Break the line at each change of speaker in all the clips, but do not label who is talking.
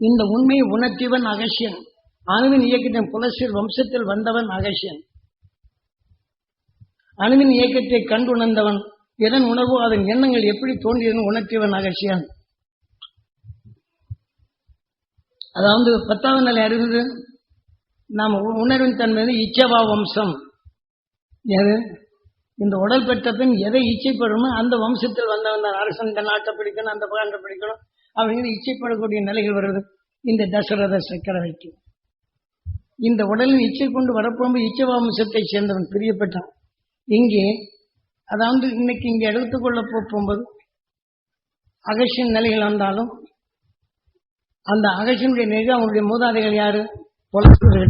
இந்த உண்மையை உணர்த்தியவன் அகசியன் அணுவின் இயக்கத்தின் புலசில் வம்சத்தில் வந்தவன் அகசியன் அணுவின் இயக்கத்தை கண்டுணர்ந்தவன் எதன் உணர்வோ அதன் எண்ணங்கள் எப்படி தோன்றியதுன்னு உணர்த்தியவன் அகசியன் அதாவது பத்தாவது நிலை அறிவு நாம் உணர்வின் தன்மை வந்து இச்சவா வம்சம். எது? இந்த உடல் பெற்ற பின் எதை இச்சைப்படுமோ அந்த வம்சத்தில் வந்தவன் தான். அரசன் இந்த நாட்டை பிடிக்கணும் அந்த பாண்டை பிடிக்கணும் அப்படிங்கிற இச்சைப்படக்கூடிய நிலைகள் வருது. இந்த தசரத சக்கரவர்த்தி. இந்த உடலில் இச்சை கொண்டு வரப்போகும்போது இச்சவாம்சத்தை சேர்ந்தவன் பிரியப்பட்டான். இங்கே அதாவது இன்னைக்கு இங்கே எடுத்துக்கொள்ள போகும்போது அகசியன் நிலைகள் வந்தாலும் அந்த அகஷனுடைய நிலை அவனுடைய மூதாதைகள் யாரு? புலன்கள்.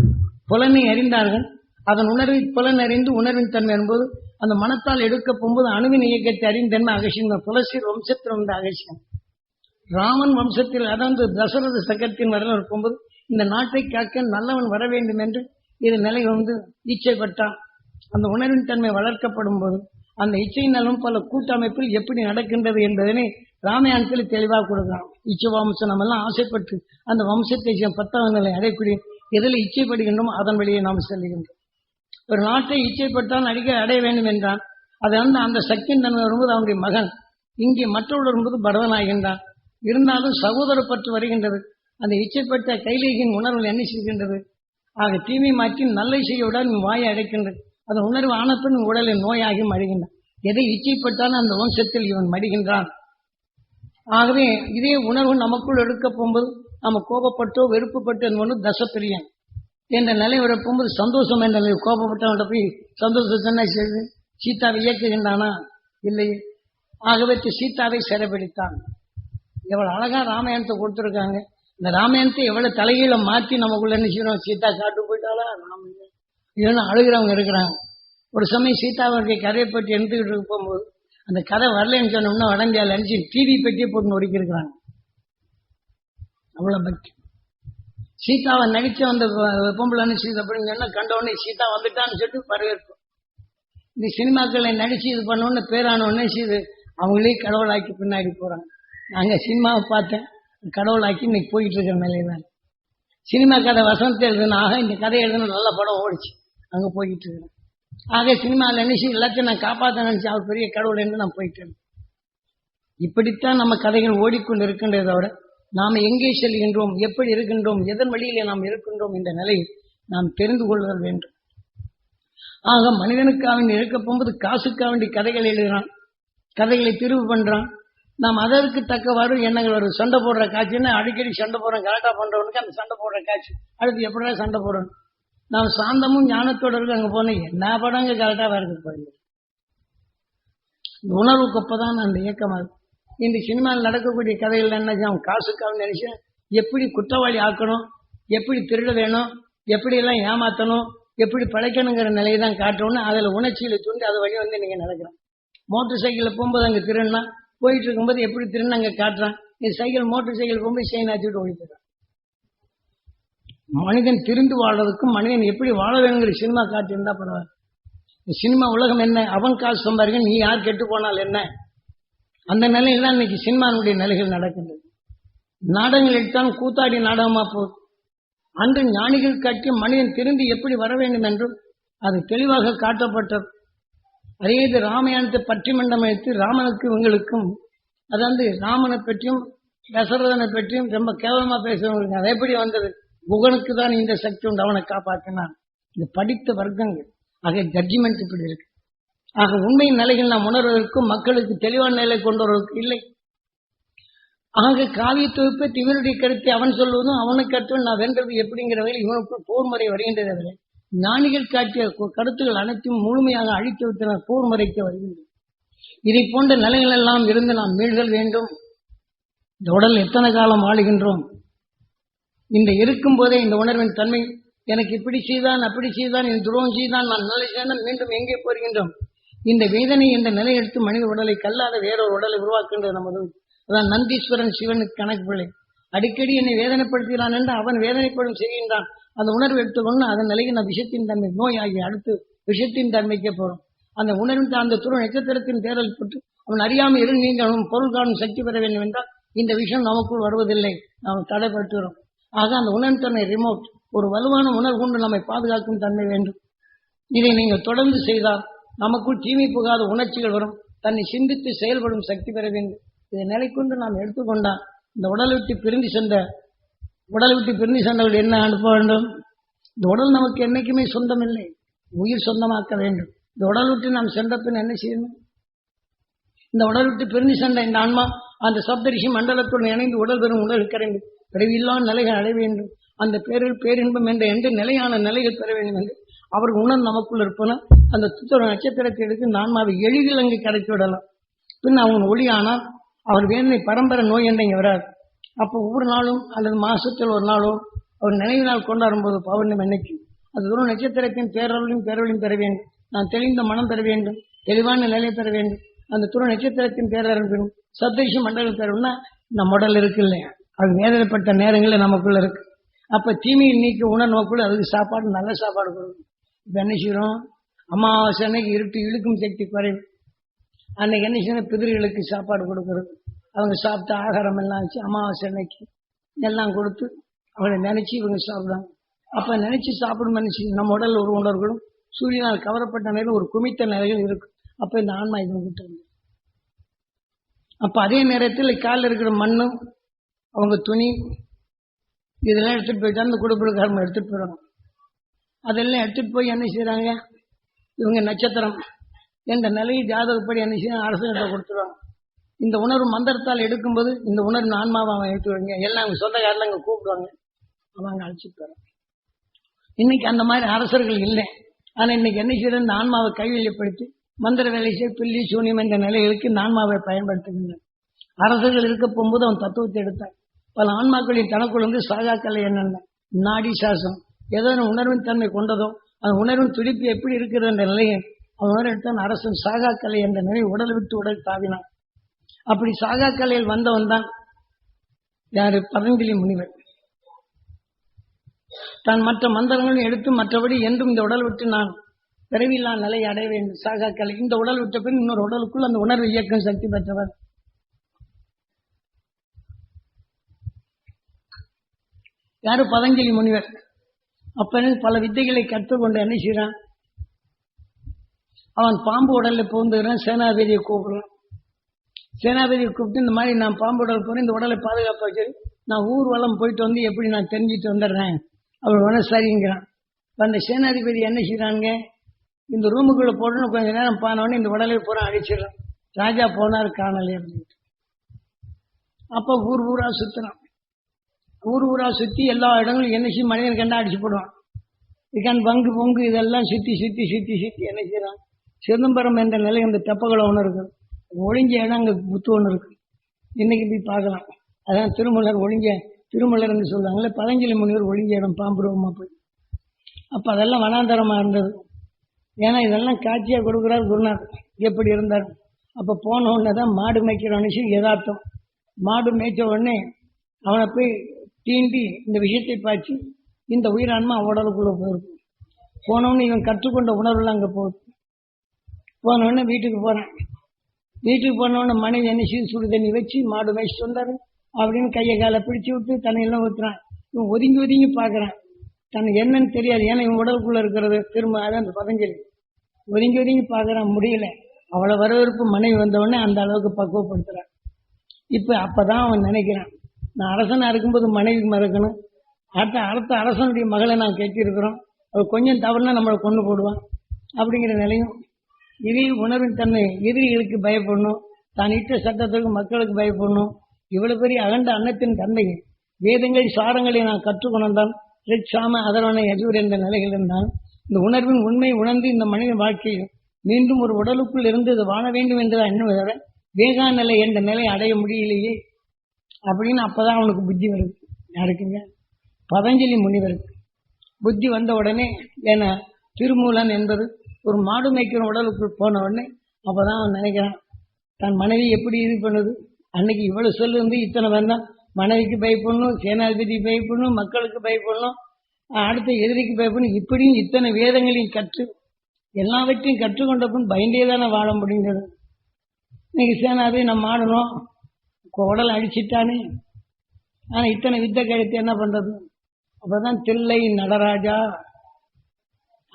புலனை அறிந்தார்கள். அதன் உணர்வை புலன் அறிந்து உணர்வின் தன்மை என்பது அந்த மனத்தால் எடுக்க போகும்போது அணுவின் இயக்கத்தை அறிந்தன்மை அகசியம் புலசி வம்சத்தில் வந்த அகசியம் ராமன் வம்சத்தில் அதாவது தசரத சக்கரத்தின் வரலாறு இருக்கும்போது இந்த நாட்டை காக்க நல்லவன் வர வேண்டும் என்று இது நிலை வந்து இச்சைப்பட்டான். அந்த உணர்வின் தன்மை வளர்க்கப்படும் போது அந்த இச்சை நலம் பல கூட்டமைப்பில் எப்படி நடக்கின்றது என்பதனை ராமாயணத்தில் தெளிவாக கொடுக்கலாம் இச்சை வம்சம் நம்ம எல்லாம் ஆசைப்பட்டு அந்த வம்சத்தை பத்தாம் நிலை அடையக்கூடிய எதில் இச்சைப்படுகின்றோம் அதன் வழியே நாம் செல்லுகின்றோம் ஒரு நாட்டை இச்சைப்பட்டால் அடிக்க அடைய வேண்டும் என்றான். அதை வந்து அந்த சக்தியின் தன்மை வரும்போது அவனுடைய மகன் இங்கே மற்றவர்கள் வரும்போது பரதனாகின்றான். இருந்தாலும் சகோதர பற்று வருகின்றது. அந்த இச்சைப்பட்ட கைலேகின் உணர்வு என்ன செய்கின்றது? ஆக தீமை மாற்றி நல்லை செய்யவுடன் வாயை அடைக்கின்றது. அந்த உணர்வு ஆனப்பின் உடலில் நோயாகி மடிகின்றான். எதை இச்சைப்பட்டாலும் அந்த வம்சத்தில் இவன் மடிகின்றான். ஆகவே இதே உணர்வு நமக்குள் எடுக்க போகும்போது நம்ம கோபப்பட்டோ வெறுப்புப்பட்டோ என்பது தசப்பிரியன் என்ற நிலை வரப்போகும்போது சந்தோஷம் என்ற நிலை கோபப்பட்டவன்கிட்ட போய் சந்தோஷத்தை என்ன செய்து? சீதாவை இயக்குகின்றானா? இல்லை ஆகவே சீதாவை சிறைபிடித்தான். எவ்வளவு அழகா ராமாயணத்தை கொடுத்துருக்காங்க. இந்த ராமாயணத்தை எவ்வளவு தலைகீழ மாற்றி நமக்குள்ள என்ன செய்யணும்? சீதா காட்டு போயிட்டாளா? ராம இல்லைன்னா அழுகிறவங்க இருக்கிறாங்க. ஒரு சமயம் சீதாவுடைய கதையை பற்றி எடுத்துக்கிட்டு போகும்போது அந்த கதை வரலன்னு சொன்னோம்னா வடஞ்சால அனுப்பிச்சு டிவி பெட்டியை போட்டு நொறுக்கி இருக்கிறாங்க அவ்வளவு பக்தி. சீதாவை நடிச்சு அந்த பொம்பளை நினைச்சது அப்படின்னு சொன்னா கண்டவுடனே சீதா வந்துட்டான்னு சொல்லிட்டு வரவேற்போம் இந்த சினிமாக்களை நடிச்சு இது பண்ணோன்னு பேரான உடனே இது அவங்களே கடவுளாக்கி பின்னாடி போறாங்க. அங்கே சினிமாவை பார்த்தேன். கடவுளாக்கி இன்னைக்கு போயிட்டு இருக்கிற நிலையில. சினிமா கதை வசனத்தை எழுதுனாக ஆக இந்த கதை எழுதுன நல்ல படம் ஓடிச்சு. அங்கே போயிட்டு இருக்கிறேன் ஆக சினிமாவில் நினைச்சு எல்லாத்தையும் நான் காப்பாற்ற நினைச்சு அவர் பெரிய கடவுள் என்று நான் போயிட்டேன். இப்படித்தான் நம்ம கதைகள் ஓடிக்கொண்டு இருக்கின்றதை நாம் எங்கே செல்கின்றோம்? எப்படி இருக்கின்றோம்? எதன் வழியிலே நாம் இருக்கின்றோம்? என்ற நிலையை நாம் தெரிந்து கொள்வது வேண்டும். ஆக மனிதனுக்காக இருக்க போகும்போது காசுக்காக வேண்டி கதைகள் எழுதுறான். கதைகளை திருவு பண்றான். நாம் அதற்கு தக்கவாறு எண்ணங்கள் வரும் சண்டை போடுற காட்சின்னா அடிக்கடி சண்டை போடுறோம் கரெக்டாக பண்றவனுக்கு அந்த சண்டை போடுற காட்சி. அடுத்து எப்படா சண்டை போடணும் நாம் சாந்தமும் ஞானத்தோடு இருக்கு அங்கே போனேன் என்ன படங்க கரெக்டாக வரது போயிருந்தேன் உணர்வுக்கு அப்பதான் அந்த இயக்கமாக இந்த சினிமாவில் நடக்கக்கூடிய கதைகள் என்ன அவன் காசுக்காக நினைச்சேன் எப்படி குற்றவாளி ஆக்கணும்? எப்படி திருட வேணும்? எப்படி எல்லாம் ஏமாத்தணும்? எப்படி பழைக்கணுங்கிற நிலையை தான் காட்டணும்னு அதில் உணர்ச்சியில் தூண்டி அது வழி வந்து நீங்கள் நடக்கிறோம் மோட்டர் சைக்கிளில் போகும்போது அங்கே திருடுனா? போயிட்டு இருக்கும்போது எப்படி திருநங்க அங்கே காட்டுறான்? இந்த சைக்கிள் மோட்டர் சைக்கிள் போகும்போது செயின் ஆச்சுட்டு ஓடிட்டுறான் மனிதன் திருந்து வாழ்றதுக்கும் மனிதன் எப்படி வாழ வேணுங்கிற சினிமா காட்டியிருந்தா பரவாயில்ல. சினிமா உலகம் என்ன? அவன் காசு சம்பாதிக்க நீ யார் கெட்டு போனால் என்ன? அந்த நிலையில் தான் இன்னைக்கு சினிமானுடைய நிலைகள் நடக்கின்றது நாடகங்கள் எடுத்தாலும் கூத்தாடி நாடகமா போகுது. அன்று ஞானிகள் காட்டி மனிதன் திரும்பி எப்படி வர வேண்டும் என்றும் அது தெளிவாக காட்டப்பட்டது அதே இது ராமாயணத்தை பற்றி மண்டம் வைத்து ராமனுக்கு இவங்களுக்கும் அதாவது ராமனை பற்றியும் தசரதனை பற்றியும் ரொம்ப கேவலமா பேசுறவங்களுக்கு அது எப்படி வந்தது? குகனுக்கு தான் இந்த சக்தி உண்டு அவனை காப்பாற்றினான் இது படித்த வர்க்கங்கள். ஆக ஜட்ஜ்மெண்ட் இப்படி இருக்கு. ஆக உண்மையின் நிலைகள் நாம் உணர்வதற்கும் மக்களுக்கு தெளிவான நிலை கொண்டு வருவதற்கு இல்லை. ஆக காவிய தொகுப்பை இவருடைய கருத்தை அவன் சொல்வதும் அவனுக்கு கருத்து நான் வென்றது எப்படிங்கிற வகையில் இவனுக்கு போர் முறை வருகின்றது அதில். ஞானிகள் காட்டிய கருத்துக்கள் அனைத்தும் முழுமையாக அழித்து வைத்தனர் போர் முறைக்கு வருகின்றது இதை போன்ற நிலைகள் எல்லாம் இருந்து நாம் மீள்கள் வேண்டும். இந்த உடல் எத்தனை காலம் வாழுகின்றோம் இந்த இருக்கும் போதே இந்த உணர்வின் தன்மை எனக்கு இப்படி செய்தான் அப்படி செய்தான் என் துரோகம் செய்தான் நான் நல்ல செய்தான் மீண்டும் எங்கே போகின்றோம் இந்த வேதனை என்ற நிலை எடுத்து மனித உடலை கல்லாத வேறொரு உடலை உருவாக்குகின்றது நமது அதான் நந்தீஸ்வரன் சிவனுக்கு கணக்கு பிள்ளை. அடிக்கடி என்னை வேதனைப்படுத்துகிறான் என்று அவன் வேதனைப்படும் செய்கின்றான். அந்த உணர்வு எடுத்துக்கொண்டு அதன் நிலைக்கு நான் விஷத்தின் தன்மை நோய் அடுத்து விஷத்தின் தன்மைக்கே போறோம். அந்த உணர்வின் அந்த துரு நட்சத்திரத்தின் தேரல் பட்டு அவன் அறியாமல் இரு நீங்கள் பொருள் காணும் சக்தி பெற வேண்டும் என்றால் இந்த விஷயம் நமக்குள் வருவதில்லை. நாம் தடைப்பட்டுறோம் ஆக அந்த உணர்வு தன்மை ரிமோட் ஒரு வலுவான உணர்வு கொண்டு நம்மை பாதுகாக்கும் தன்மை வேண்டும். இதை நீங்கள் தொடர்ந்து செய்தால் நமக்குள் தீமை புகாத உணர்ச்சிகள் வரும். தன்னை சிந்தித்து செயல்படும் சக்தி பெற வேண்டும். இதை நிலைக்கொண்டு நாம் எடுத்துக்கொண்டால் இந்த உடலை விட்டு பிரிந்து சென்ற உடலை விட்டு பிரிந்து சென்றவர்கள் என்ன அனுப்ப வேண்டும்? இந்த உடல் நமக்கு என்னைக்குமே சொந்தமில்லை. உயிர் சொந்தமாக்க வேண்டும். இந்த உடல் விட்டு நாம் சென்ற பின் என்ன செய்யணும்? இந்த உடல் விட்டு பிரிந்து சென்ற இந்த ஆன்மா அந்த சப்தரிஷி மண்டலத்துடன் இணைந்து உடல் பெறும் உடல் கரைந்து பிறவில்லா நிலைகள் அடைய வேண்டும். அந்த பேரில் பேரின்பம் என்ற எந்த நிலையான நிலைகள் பெற வேண்டும் என்று அவர் உணர் நமக்குள் இருப்பன. அந்த துத்தர நட்சத்திரத்தை எடுத்து இந்த ஆன்மாவை எளிதில் அங்கு கிடைத்து விடலாம். பின் அவன் ஒளியானால் அவர் வேதனை பரம்பரை நோய் என்ற இங்கே வராது. அப்போ ஒவ்வொரு நாளும் அல்லது மாசத்தில் ஒரு நாளோ அவர் நினைவு நாள் கொண்டாடும் போது பௌர்ணமி அன்னைக்கு அது தூரம் நட்சத்திரத்தின் பேரவளையும் பேரவளையும் பெற வேண்டும். நான் தெளிந்த மனம் பெற வேண்டும் தெளிவான நிலை பெற வேண்டும். அந்த துருவ நட்சத்திரத்தின் பேரவள் பெறும் மண்டலம் பெறும்னா நம்ம உடல் இருக்கு இல்லையா? அது வேதனைப்பட்ட நேரங்களில் நமக்குள்ள இருக்கு. அப்ப தீமையை நீக்கி உணர்வுக்குள்ள அதுக்கு சாப்பாடு நல்ல சாப்பாடு கொடுக்கும் இப்ப என்ன செய்யறோம் அமாவாசை அன்னைக்கு இருட்டு இழுக்கும் சக்தி குறையும் அன்னைக்கு என்ன செய்யணும்? பிதிரிகளுக்கு சாப்பாடு கொடுக்கறது. அவங்க சாப்பிட்ட ஆகாரம் எல்லாம் வச்சு அமாவாசை அன்னைக்கு எல்லாம் கொடுத்து அவளை நினைச்சு இவங்க சாப்பிடுவாங்க அப்ப நினைச்சு சாப்பிடும் நினைச்சு நம்ம உடல் ஒரு உணர்வுகளும் சூரியனால் கவரப்பட்ட நிலையில் ஒரு குமித்த நிலைகள் இருக்கும் அப்ப இந்த ஆன்மா இவங்க கிட்ட வந்து அப்ப அதே நேரத்தில் காலில் இருக்கிற மண்ணும் அவங்க துணி இதெல்லாம் எடுத்துட்டு போயிட்டு அந்த குடும்பக்காரங்க எடுத்துட்டு போயிடுவாங்க. அதெல்லாம் எடுத்துட்டு போய் என்ன செய்யறாங்க இவங்க நட்சத்திரம். என்ற நிலையை ஜாதகப்படி என்ன செய்ய அரசாங்கத்தை கொடுத்துருவாங்க. இந்த உணர்வு மந்திரத்தால் எடுக்கும்போது இந்த உணர்வு ஆன்மாவை அவன் எடுத்து வைங்க. எல்லாம் அவங்க சொந்தக்காரில் அங்கே கூப்பிடுவாங்க. அவன் அங்கே அழைச்சிட்டு வரான் இன்னைக்கு அந்த மாதிரி அரசர்கள் இல்லை. ஆனால் இன்னைக்கு என்ன செய்யறது? இந்த ஆன்மாவை கைவிழிப்படுத்தி மந்திர வேலை செய்ய பில்லி சூனியம் என்ற நிலைகளுக்கு இந்த ஆன்மாவை பயன்படுத்துகின்றனர் அரசர்கள் இருக்க போகும்போது அவன் தத்துவத்தை எடுத்தான். பல ஆன்மாக்களின் தனக்குள் வந்து சாகாக்கலை என்னென்ன நாடி சாசம். ஏதோ உணர்வின் தன்மை கொண்டதோ அந்த உணர்வின் துடிப்பு எப்படி இருக்கிறது என்ற நிலையை அவன் உணர்வு எடுத்தான் அரசன் சாகாக்கலை என்ற நிலை உடல் விட்டு உடல் தாவினான். அப்படி சாகாக்கலையில் வந்தவன் தான் யாரு? பதஞ்சலி முனிவர். தான் மற்ற மந்திரங்களும் எடுத்து மற்றபடி என்றும் இந்த உடல் விட்டு நான் பிறவில்லா நிலை அடைய வேண்டும். சாகாக்கலை. இந்த உடல் விட்ட பின் இன்னொரு உடலுக்குள் அந்த உணர்வு இயக்கம் சக்தி பெற்றவர். யாரு? பதஞ்சலி முனிவர். அப்ப பல வித்தைகளை கற்றுக்கொண்டு என்ன செய்யறான் அவன் பாம்பு உடல்ல புகுந்துகிறான் சேனாபதியை கூப்பிடுறான். சேனாபதி கூப்பிட்டு இந்த மாதிரி நான் பாம்பு உடல் போறேன் இந்த உடலை பாதுகாப்பாக வச்சு நான் ஊர்வலம் போயிட்டு வந்து எப்படி நான் தெரிஞ்சுட்டு வந்துடுறேன்? அவர் உடனே சரிங்கிறான் அந்த சேனாதிபதி என்ன செய்யறாங்க இந்த ரூமுக்குள்ளே போடணும் கொஞ்ச நேரம் பானவொடனே இந்த உடலை பூரா அழிச்சிடறான். ராஜா போனார் காணலே அப்படின்ட்டு. அப்போ ஊர் ஊரா சுற்றுறான் ஊர் ஊரா சுற்றி எல்லா இடங்களும் என்ன செய்யும்? மனிதன் கண்டா அடிச்சு போடுவான். இதுக்கான் பங்கு பொங்கு இதெல்லாம் சுற்றி சுற்றி சுற்றி சுற்றி என்ன செய்யறான் சிதம்பரம் என்ற நிலை அந்த தெப்பகுளம் ஒன்று இருக்கு ஒளிஞ்ச இடம் அங்க புத்து ஒன்று இருக்கு. இன்னைக்கு போய் பார்க்கலாம். அதான் திருமலர் ஒளிஞ்ச திருமலர்னு சொல்றாங்களே பதஞ்சலி முனிவர் ஒளிஞ்ச இடம் பாம்புருவமா போய். அப்ப அதெல்லாம் வனாந்தரமா இருந்தது. ஏன்னா இதெல்லாம் காட்சியா கொடுக்குறார் குருநாத் எப்படி இருந்தார்? அப்ப போன உடனே தான் மாடு மேய்க்கிற மனுஷன் யதார்த்தம். மாடு மேய்ச்ச உடனே அவனை போய் தீண்டி இந்த விஷயத்தை பாய்ச்சி இந்த உயிரான்மா உடலுக்குள்ள போயிருக்கும் போனவொடனே இவன் கற்றுக்கொண்ட உணர்வுலாம் அங்க போகுது. போன வீட்டுக்கு போகிறான் வீட்டுக்கு போன மனைவி என்ன செய்து சுடு தண்ணி வச்சு மாடு வயசு வந்தாரு. அப்படின்னு கையை காலை பிடிச்சு விட்டு தண்ணியெல்லாம் ஊத்துறான் இவன் ஒதுங்கி ஒதுங்கி பார்க்குறான். தனக்கு என்னன்னு தெரியாது. ஏன்னா இவன் உடலுக்குள்ள இருக்கிறது திரும்ப அதான் அந்த பதஞ்சலி. ஒதுங்கி ஒதுங்கி பார்க்குறான். முடியல. அவ்வளவு வரவேற்பு மனைவி வந்தவொடனே அந்த அளவுக்கு பக்குவப்படுத்துறான். இப்ப அப்பதான் அவன் நினைக்கிறான். நான் அரசனா இருக்கும்போது மனைவி மறக்கணும். அடுத்த அடுத்த அரசனுடைய மகளை நான் கேட்டிருக்கிறோம் அவர் கொஞ்சம் தவறுனா நம்மளை கொண்டு போடுவான். அப்படிங்கிற நிலையும் இதே உணர்வின் தன்மை எதிரிகளுக்கு பயப்படணும். தான் இட்ட சட்டத்திற்கு மக்களுக்கு பயப்படணும். இவ்வளவு பெரிய அகண்ட அன்னத்தின் தன்மை வேதங்கள் சாரங்களை நான் கற்றுக்கொண்டான் ரிக்ஷாம அதரவனை எதிர் என்ற நிலைகள் இருந்தால் இந்த உணர்வின் உண்மை உணர்ந்து இந்த மனித வாழ்க்கையில் மீண்டும் ஒரு உடலுக்குள் இருந்து இது வாழ வேண்டும் என்றுதான் எண்ணுவதை வேகா நிலை என்ற நிலை அடைய முடியலையே அப்படின்னு அப்பதான் அவனுக்கு புத்தி வருது. யாருக்குங்க? பதஞ்சலி முனிவருக்கு. புத்தி வந்த உடனே ஏன்னா திருமூலன் என்பது ஒரு மாடு மேய்க்கிற உடலுக்குள் போன உடனே அப்பதான் அவன் நினைக்கிறான் தன் மனைவி எப்படி இது பண்ணுது? அன்னைக்கு இவ்வளவு சொல்லு வந்து இத்தனை வந்தான் மனைவிக்கு பயப்படணும் சேனாதிபதி பயப்படணும் மக்களுக்கு பயப்படணும் அடுத்த எதிரிக்கு பயப்படணும் இப்படியும் இத்தனை வேதங்களையும் கற்று எல்லாவற்றையும் கற்றுக்கொண்ட பின் பயந்தே தானே வாழ முடிஞ்சது இன்னைக்கு சேனாதிபதி நம்ம ஆடணும் உடல் அடிச்சிட்டானே ஆனா இத்தனை வித்த கழித்து என்ன பண்றது? அப்பதான் தில்லை நடராஜா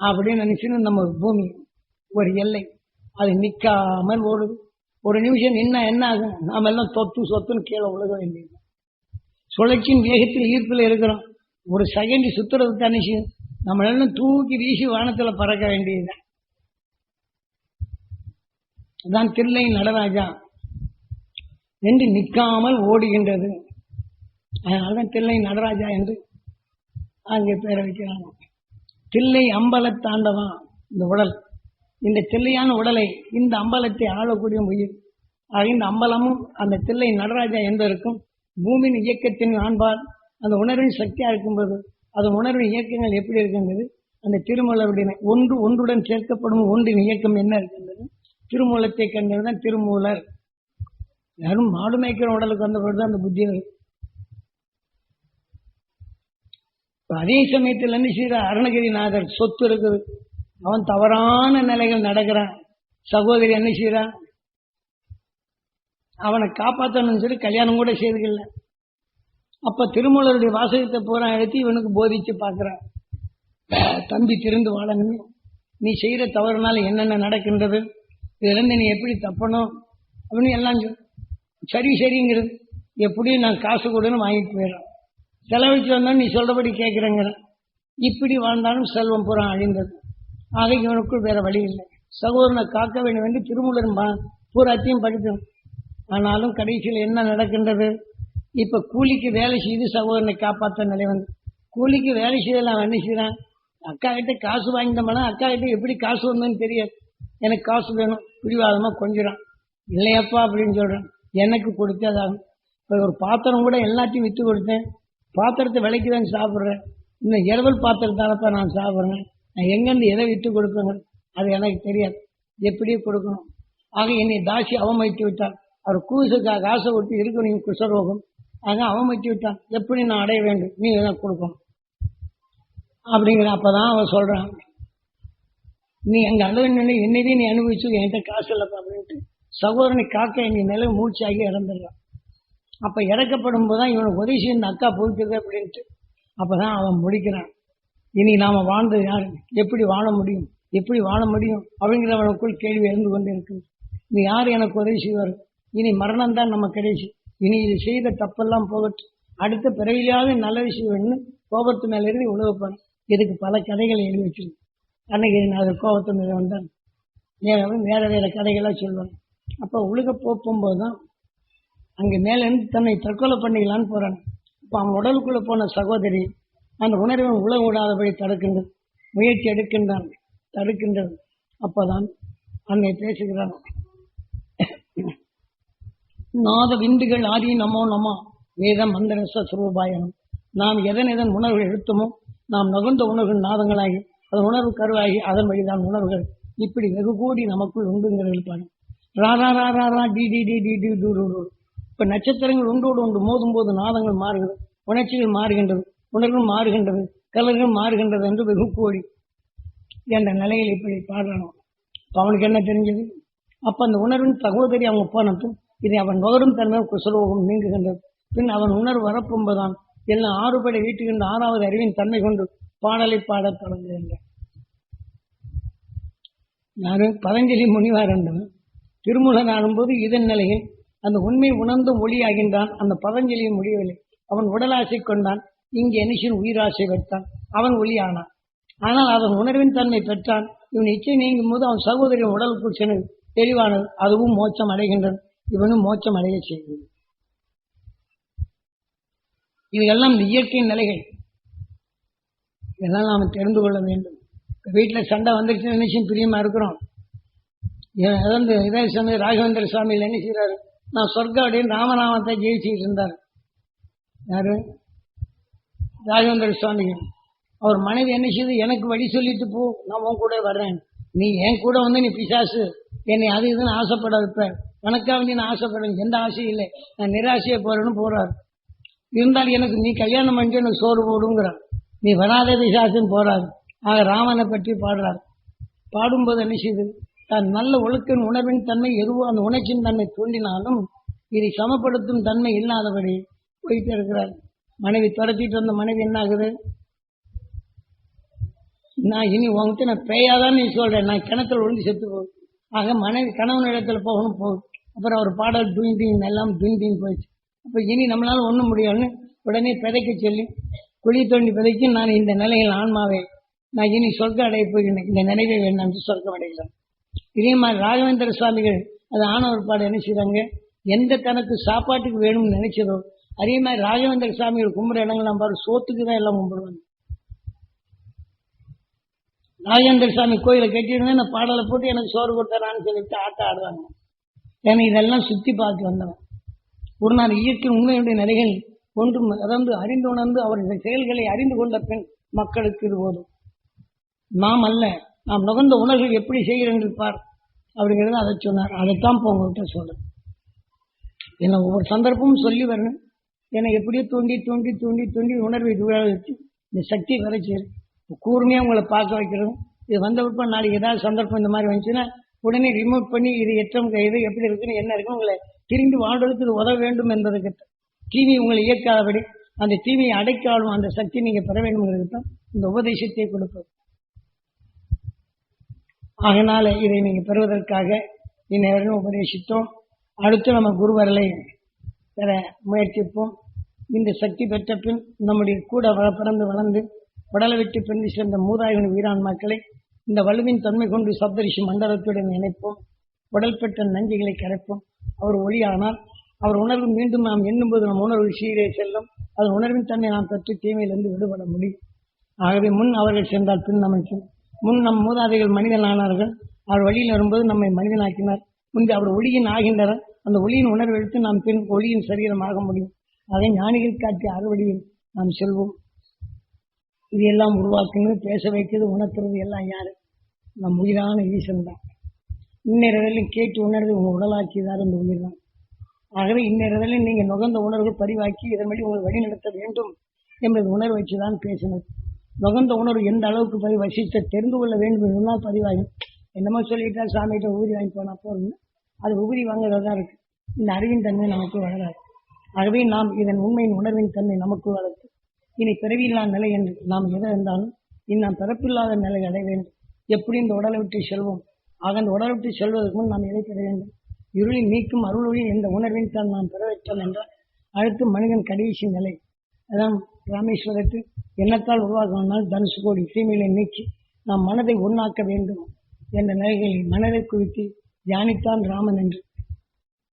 அப்படின்னு நினைச்சுன்னு நம்ம பூமி ஒரு எல்லை. அது நிற்காமல் ஓடுது. ஒரு நிமிஷம் நின்னா என்ன ஆகும்? நாம எல்லாம் தொத்து சொத்துன்னு கீழே விழுக வேண்டியது. சுழற்சியின் வேகத்தில் ஈர்ப்பில் இருக்கிறோம். ஒரு செகண்ட் சுத்துறது தனிச்சு நம்ம எல்லாம் தூக்கி வீசி வானத்தில் பறக்க வேண்டியது அதான் தில்லை நடராஜா. என்று நிற்காமல் ஓடுகின்றது. அதனால்தான் தில்லை நடராஜா என்று அங்கே பேரை வைக்கிறாங்க தில்லை அம்பல இந்த உடல். இந்த தில்லையான உடலை இந்த அம்பலத்தை ஆளக்கூடிய உயிர் இந்த அம்பலமும் அந்த தில்லை நடராஜா என்பதற்கும் பூமியின் இயக்கத்தின் ஆண்பால் அந்த உணர்வின் சக்தியா இருக்கும்போது அது உணர்வின் இயக்கங்கள் எப்படி இருக்கின்றது? அந்த திருமூலருடைய ஒன்று ஒன்றுடன் சேர்க்கப்படும் ஒன்றின் இயக்கம் என்ன இருக்கின்றது? திருமூலத்தை கண்டதுதான் திருமூலர். யாரும் மாடு மேய்க்கிற உடலுக்கு வந்த அந்த புத்தி வரும் இப்ப அதே சமயத்தில் என்ன செய்யற? அருணகிரிநாதர் சொத்து இருக்குது. அவன் தவறான நிலைகள் நடக்கிறான். சகோதரி என்ன செய்யறான் அவனை காப்பாற்றணும்னு சொல்லி கல்யாணம் கூட செய்துக்கல. அப்ப திருமலருடைய வாசகத்தை பூரா எடுத்து இவனுக்கு போதிச்சு பார்க்கிறான். தம்பி திருந்து வாழணும். நீ செய்யற தவறுனால என்னென்ன நடக்கின்றது? இதுலேருந்து நீ எப்படி தப்பணும்? அப்படின்னு எல்லாம் சொல். சரி சரிங்கிறது. எப்படியும் நான் காசு கொடுன்னு வாங்கிட்டு போயிடறேன். செலவழிச்சு வந்தோம் நீ சொல்றபடி கேட்கிறேங்கிற இப்படி வாழ்ந்தாலும் செல்வம் பூரா அழிந்தது. ஆக இவனுக்குள் வேற வழி இல்லை. சகோதரனை காக்க வேண்டும் என்று திருமூலர் பூராத்தையும் படித்தோம். ஆனாலும் கடைசியில் என்ன நடக்கின்றது? இப்ப கூலிக்கு வேலை செய்து சகோதரனை காப்பாற்ற நிலை வந்து. கூலிக்கு வேலை செய்யலாம் அவன் என்ன செய்யறான் அக்கா கிட்ட காசு வாங்கிட்டோம்னா அக்கா கிட்ட எப்படி காசு வந்ததுன்னு தெரியாது. எனக்கு காசு வேணும் பிடிவாதமா கொஞ்சிடும் இல்லையப்பா அப்படின்னு சொல்றேன். எனக்கு கொடுத்ததாகும் இப்ப ஒரு பாத்திரம் கூட எல்லாத்தையும் விற்று கொடுத்தேன். பாத்திரத்தை விலைக்கு தான் சாப்பிட்றேன். இந்த இரவல் பாத்திரத்தாலப்பா நான் சாப்பிட்றேன். நான் எங்கேருந்து எதை விட்டு கொடுப்பேங்க அது எனக்கு தெரியாது. எப்படி கொடுக்கணும். ஆக என்னை தாசி அவமதித்து விட்டார். அவர் கூசுக்காக காசை விட்டு இருக்கணும் நீங்க குசரோகம். ஆக அவமதித்து விட்டான் எப்படி நான் அடைய வேண்டும்? நீ தான் கொடுக்கணும். அப்படிங்கிற அப்போ தான் அவன் சொல்கிறான் நீ எங்கள் அளவு என்னென்ன என்னையே நீ அனுபவிச்சு என்கிட்ட காசு இல்லைப்பா அப்படின்ட்டு சகோதரனை காக்க நீ நிலை மூச்சாகி இறந்துடுறான். அப்போ இறக்கப்படும் போதுதான் இவனுக்கு உதவி செய்யணும். அக்கா போய்க்குது அப்படின்ட்டு அப்போ தான் அவன் முடிக்கிறான். இனி நாம வாழ்ந்தது யார்? எப்படி வாழ முடியும்? எப்படி வாழ முடியும்? அப்படிங்கிறவனுக்குள் கேள்வி இருந்து கொண்டு இருக்குது நீ யார் எனக்கு உதவி செய்வார்? இனி மரணம் தான் நம்ம கிடைச்சி இனி இது செய்த தப்பெல்லாம் போகட்டும். அடுத்த பிறவிலாவது நல்ல விஷயம் வேணும்னு கோபத்து மேலே இருந்து உழவுப்பான் இதுக்கு பல கதைகளை எழுதி வச்சிருக்கு. அன்னைக்கு நான் அது கோபத்து மேலே வந்தேன். வேற வேற வேற கதைகளாக சொல்லுவாங்க. அப்போ உழுக போகும்போது தான் அங்கே மேல இருந்து தன்னை தற்கொலை பண்ணிக்கலான்னு போறான் இப்போ அவன் உடலுக்குள்ள போன சகோதரி அந்த உணர்வை உழ விடாதபடி தடுக்கின்றது முயற்சி எடுக்கின்றான் தடுக்கின்றது அப்போதான் அன்னை பேசுகிறான் நாத விந்துகள் ஆதி நமோ நமோ வேதம் மந்திரச சுரூபாயனம் நாம் எதன் எதன் உணர்வுகள் எடுத்தோமோ நாம் நகுந்த உணர்வுகள் நாதங்களாகி அதன் உணர்வு கருவாகி அதன் வழிதான் உணர்வுகள் இப்படி வெகு கோடி நமக்குள் உண்டுங்கிறது பாருங்க ராரா ரா ரா டி டி டி டி டி டூ டு இப்ப நட்சத்திரங்கள் ஒன்றோடு ஒன்று மோதும் போது நாதங்கள் மாறுகிறது உணர்ச்சிகள் மாறுகின்றது உணர்வு மாறுகின்றது கலர்கள் மாறுகின்றது என்று வெகு கோடி என்ற நிலையில் இப்படி பாடுறானோ இப்போ அவனுக்கு என்ன தெரிஞ்சது? அப்ப அந்த உணர்வின் சகோதரி அவங்க ஒப்பானத்தும் இதை அவன் நுகரும் தன்மை குசலோகம் நீங்குகின்றது. பின் அவன் உணர்வு வரப்பும்போதுதான் எல்லாம் ஆறுபடை வீட்டுகின்ற ஆறாவது அறிவின் தன்மை கொண்டு பாடலை பாடத் தொடங்குகின்றான். யாரு? பதஞ்சலி முனிவார் என்றவன். திருமூலன் ஆடும்போது இதன் நிலையில் அந்த உண்மை உணர்ந்தும் ஒளியாகின்றான். அந்த பதஞ்சலியின் முடியவில்லை. அவன் உடலாசை கொண்டான். இங்கே எனிஷின் உயிராசை வைத்தான். அவன் ஒளியானான். ஆனால் அவன் உணர்வின் தன்மை பெற்றான். இவன் இச்சை நீங்கும் போது அவன் சகோதரின் உடலுக்குள் சென்று தெளிவானது. அதுவும் மோச்சம் அடைகின்றது. இவனும் மோச்சம் அடைய செய்கிறது இவையெல்லாம் இயற்கையின் நிலைகள். இதெல்லாம் நாம் தெரிந்து கொள்ள வேண்டும். வீட்டில் சண்டை வந்துருச்சுன்னு நினைச்சும் பிரியமா இருக்கிறோம். இவன் இதே சமயம் ராகவேந்திர சுவாமியில் என்ன செய்கிறாரு நான் சொர்க்க அப்படின்னு ராமநாமத்தை ஜெயிச்சுட்டு இருந்தார் யாரு? ராஜேந்திர சுவாமி. அவர் மனைவி என்ன செய்து எனக்கு வழி சொல்லிட்டு போ நான் உன் கூட வர்றேன். நீ என் கூட வந்து நீ பிசாசு. என்னை அது இதுன்னு ஆசைப்பட வைப்ப உனக்கா வந்து நான் ஆசைப்படுறேன். எந்த ஆசையும் இல்லை. நான் நிராசையை போறேன்னு போறார். இருந்தாலும் எனக்கு நீ கல்யாணம் பண்ணிட்டு எனக்கு சோறு போடுங்கிறார். நீ வராத பிசாசுன்னு போறாரு. ஆக ராமனை பற்றி பாடுறார். பாடும்போது என்ன செய்யுது தான் நல்ல ஒழுக்கின் உணர்வின் தன்மை எதுவோ அந்த உணர்ச்சியின் தன்மை தூண்டினாலும் இதை சமப்படுத்தும் தன்மை இல்லாதபடி போயிட்டு இருக்கிறார். மனைவி துரத்திட்டு வந்த மனைவி என்ன ஆகுது நான் இனி உங்ககிட்ட நான் பேயாதான் நீ சொல்றேன். நான் கிணத்துல விழுந்து செத்து போகும் ஆக மனைவி கணவன் இடத்துல போகணும் போகும் அப்புறம் அவர் பாடல் டுயின் எல்லாம் டுயின் போயிடுச்சு. அப்போ இனி நம்மளால ஒன்றும் முடியாதுன்னு உடனே பிதைக்க சொல்லி குழி தோண்டி பிதைக்கி நான் இந்த நிலையில் ஆன்மாவை. நான் இனி சொர்க்க அடைய போகிறேன். இந்த நினைவை வேண்டாம் என்று சொர்க்கம் அடைகிறேன் இதே மாதிரி ராகவேந்திர சுவாமிகள் அது ஆணவர் பாடம் என்ன எந்த தனக்கு சாப்பாட்டுக்கு வேணும்னு நினைச்சதோ அதே மாதிரி ராகவேந்திர சுவாமிகள் கும்பிட்ற இடங்கள்லாம் பாரு சோத்துக்கு தான் எல்லாம் கும்பிடுவாங்க. ராகவேந்திர சுவாமி கோயிலை கட்டிடுங்க நான் பாடலை போட்டு எனக்கு சோறு கொடுத்தாரான்னு சொல்லிட்டு ஆட்டம் ஆடுறாங்க ஏன்னா இதெல்லாம் சுத்தி பார்த்து வந்தவன். ஒரு நாள் இயற்கை உண்மையுடைய நிலைகள் ஒன்றும் அதாவது அறிந்து உணர்ந்து அவர்கள் செயல்களை அறிந்து கொண்ட பெண் மக்களுக்கு இது போதும். நாம் அல்ல. நாம் நுகர்ந்த உணர்வு எப்படி செய்கிறேன் என்று பார். அப்படிங்கிறத அதை சொன்னார். அதைத்தான் இப்போ உங்கள்கிட்ட சொல்றேன். என்ன ஒவ்வொரு சந்தர்ப்பமும் சொல்லி வரணும். ஏன்னா எப்படியோ தூண்டி தூண்டி தூண்டி தூண்டி உணர்வு இதுவாக வச்சு இந்த சக்தி வரைச்சி கூர்மையாக உங்களை பார்க்க வைக்கிறதும் இது வந்த விருப்பம் நாளைக்கு ஏதாவது சந்தர்ப்பம் இந்த மாதிரி வந்துச்சுன்னா உடனே ரிமூவ் பண்ணி இது எட்டம் இது எப்படி இருக்குன்னு என்ன இருக்குன்னு உங்களை திரும்பி வாழ்றதுக்கு இது உதவ வேண்டும் என்பதற்கு தீமை உங்களை இயக்காதபடி அந்த தீமையை அடைக்காலும் அந்த சக்தி நீங்கள் பெற வேண்டும்ங்கிறதுக்கு தான் இந்த உபதேசத்தை கொடுப்பது அதனால இதை நீங்க பெறுவதற்காக இன்னும் உபதேசித்தோம். அடுத்து நம்ம குருவரலை பெற முயற்சிப்போம். இந்த சக்தி பெற்ற பின் நம்முடைய கூட வள- பிறந்து வளர்ந்து உடலை விட்டு பிறந்து சேர்ந்த மூதாயிரம் வீரான்மாக்களை இந்த வலுவின் தன்மை கொண்டு சப்தரிஷி மண்டலத்துடன் இணைப்போம். உடல் பெற்ற நஞ்சுகளை கரைப்போம். அவர் ஒளியானால் அவர் உணர்வு மீண்டும் நாம் எண்ணும்போது நம் உணர்வு சீரே செல்லும். அதன் உணர்வின் தன்மை நாம் பெற்று தீமையிலிருந்து விடுபட முடியும். ஆகவே முன் அவர்கள் சென்றால் பின் நமக்கு முன் நம் மூதாதைகள் மனிதனானார்கள் அவர் வழியில் வரும்போது நம்மை மனிதனாக்கினார். முன்பு அவர் ஒளியின் ஆகின்றனர் அந்த ஒளியின் உணர்வு எடுத்து நாம் பின் ஒளியின் சரீரமாக முடியும். அதை ஞானிகள் காட்டிய அறுவழியில் நாம் செல்வோம். இது எல்லாம் பேச வைக்கிறது உணர்த்துறது எல்லாம் யாரு? நம் உயிரான ஈசன் தான். இன்னிரவிலும் கேட்டு உணர்வு உங்க உடலாக்கியதார் அந்த உயிர் தான். ஆகவே இன்னிரவிலும் நீங்க நுகர்ந்த உணர்வு பதிவாக்கி இதன் வழி உங்களை வழிநடத்த வேண்டும். என்பது உணர்வு வச்சுதான் பேசினது. பகந்த உணர்வு எந்த அளவுக்கு பதிவு வசித்த தெரிந்து கொள்ள வேண்டும் என்றால் பதிவாகும் என்னமோ சொல்லிட்டா சாமிகிட்ட உபரி வாங்கி போனா போறோம்னா அது உபரி வாங்குறதா இருக்கு. இந்த அறிவின் தன்மை நமக்கு வளராது. ஆகவே நாம் இதன் உண்மையின் உணர்வின் தன்மை நமக்கு வளர்த்து இனி பிறவியில்லா நிலை என்று நாம் எதை இருந்தாலும் இனி நாம் பிறப்பில்லாத நிலை அடைய வேண்டும். எப்படி இந்த உடலை விட்டு செல்வோம்? ஆக அந்த உடலை விட்டு செல்வதற்கு முன் நாம் எதை பெற வேண்டும்? இருளை நீக்கும் அருளொளி இந்த உணர்வின் தான் நாம் பெறவேற்றோம் என்றால் அடுத்து மனிதன் கடைசி நிலை. அதான் ராமேஸ்வரத்தில் எண்ணத்தால் உருவாகணும்னால் தனுசு கோடி தீமைகளை நீக்கி நாம் மனதை உண்ணாக்க வேண்டும் என்ற நிலைகளில் மனதை குவித்து தியானித்தான் ராமன் என்று